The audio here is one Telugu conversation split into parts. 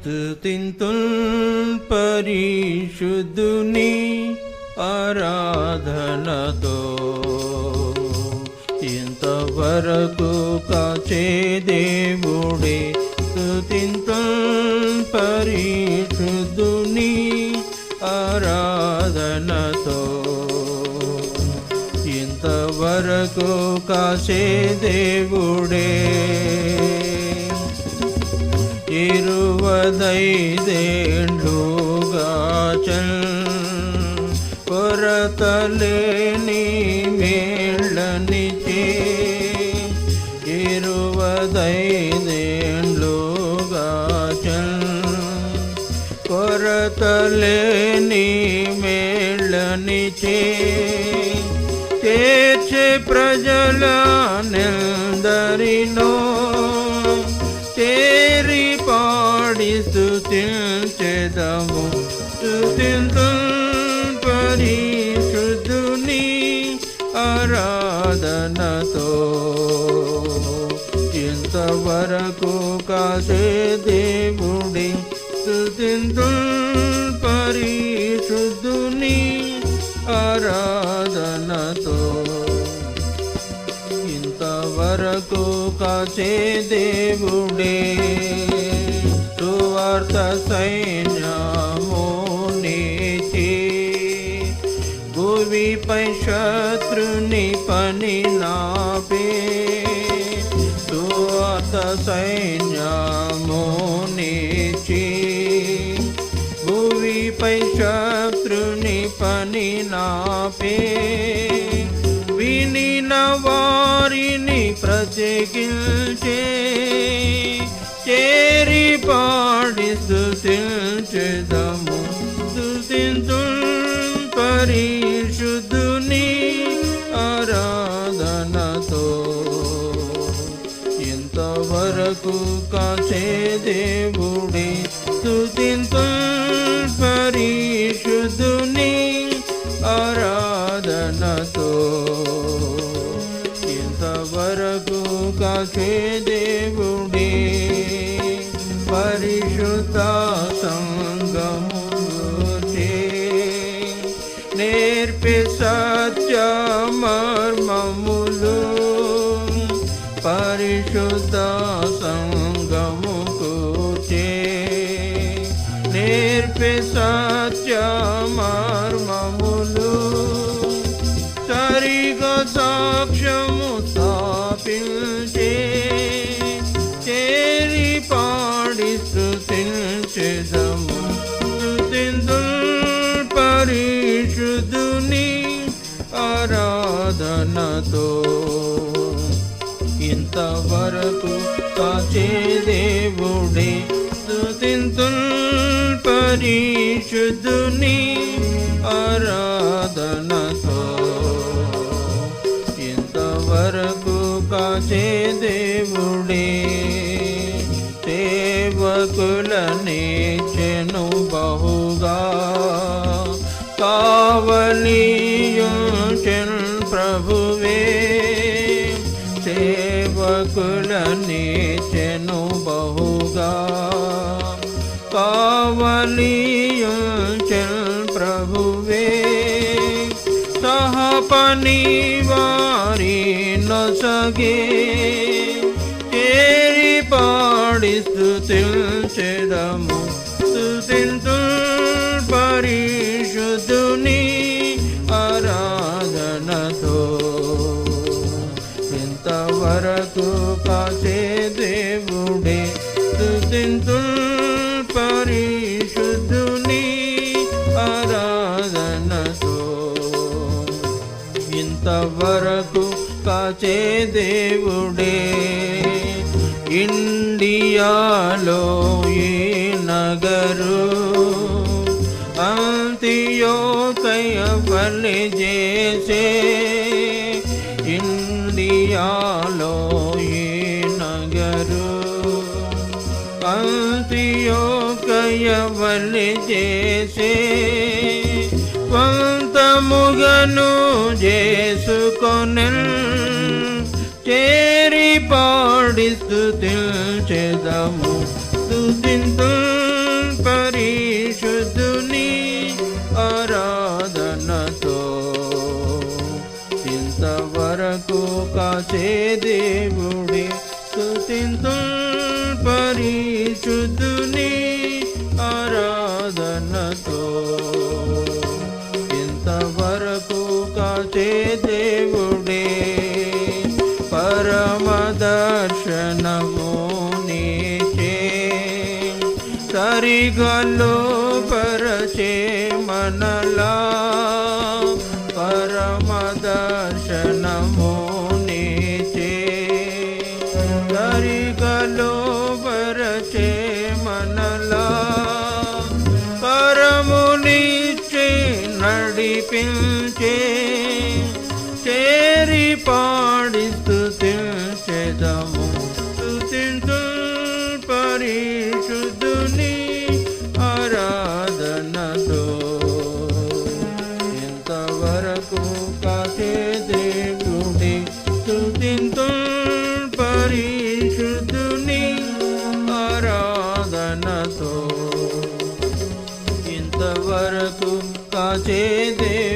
స్తుతింతుల్ పరిశుద్ధుని ఆరాధనతో. ఇంతవరకు కాచే దేవుడే స్తుతింతుల్ పరిశుద్ధుని ఆరాధనతో. ఇంతవరకు కాచే దేవుడే ఇరువదైదేండ్లుగా చల్. కొరతలేని మేళ్ళనిచే ఇరువదైదేండ్లుగా చల్. కొరతలేని మేళ్ళనిచే చేర్చే ప్రజల నిందరినో స్థుతించెదము స్థుతింతు పరిశుద్ధుని ఆరాధనతో. ఇంతవరకు కాసే దేవుడి స్థుతింతు పరిశుద్ధుని ఆరాధనతో. ఇంతవరకు కాసే దేవుడే సువార్త సైన్యము నీతి భూమిపై శత్రుని పని నాపే సువార్త సైన్యము నీతి భూమిపై స్థుతించెదము స్థుతింతు పరిశుద్ధుని ఆరాధనతో. ఇంతవరకు కాచే దేవుడి స్థుతింతు పరిశుద్ధుని ఆరాధనతో. ఇంతవరకు కాచే పరిశుతా సంగము నేర్పి సత్య మర్మములు పరిశుద్ధ సంగము నేర్పి సత్య మర్ ఇంతవరకు కాచే దేవుడే? స్థుతింతు పరిశుద్ధుని ఆరాధనతో. ఇంతవరకు కాచే దేవుడే? సేవకులని చెను బహుగా. కావలియుచెన్ సేవకులని చెను బహుగా. కావలియుచెన్ ప్రభువే. సహపని వారి నొసగే. చేరి పాడి స్థుతించెదము స్థుతింతు పరిశుద్ధుని అంతవరకు కాచే దేవుడే. ఇండియాలో ఏ నగరు అంత్యోకయ బలి చేసే. ఇండియాలో ఏ నగరు అంత్యోకయ బలి చేసే. స్వంతముగను చేసుకొని చేరి పాడి స్థుతించెదము స్థుతింతు పరిశుద్ధుని ఆరాధనతో. ఇంతవరకు కాచే దేవుడి స్తుతింతు సరిగల్లో పరచే మనలా పరమ దర్శనము నీచే సరిగల్లో పరచే మనలా పరమునిచ్చే నడిపించే. చేరి పాడి స్థుతించెదము స్థుతించు పరిశుద్ధుని ఆరాధనతో. ఇంతవరకు కాకే దేవుడి స్థుతించు పరిశుద్ధుని ఆరాధనతో. ఇంతవరకు కాచే దేవుడి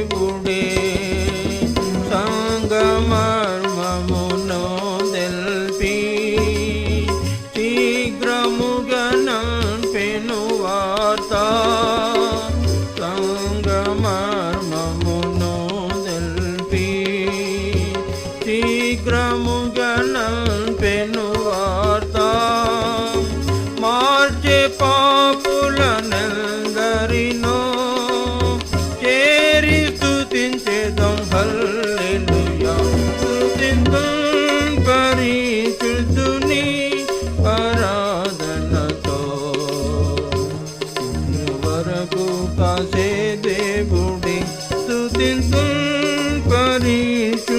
శీఘ్రము పెను వార్త. మార్చే పాపులనందరినో చేరి స్థుతించేదం హల్లెలూయా. స్థుతింతం పరిచుతుని ఆరాధనతో. వరకు కాసే దేవుడి స్థుతింతం పరిచు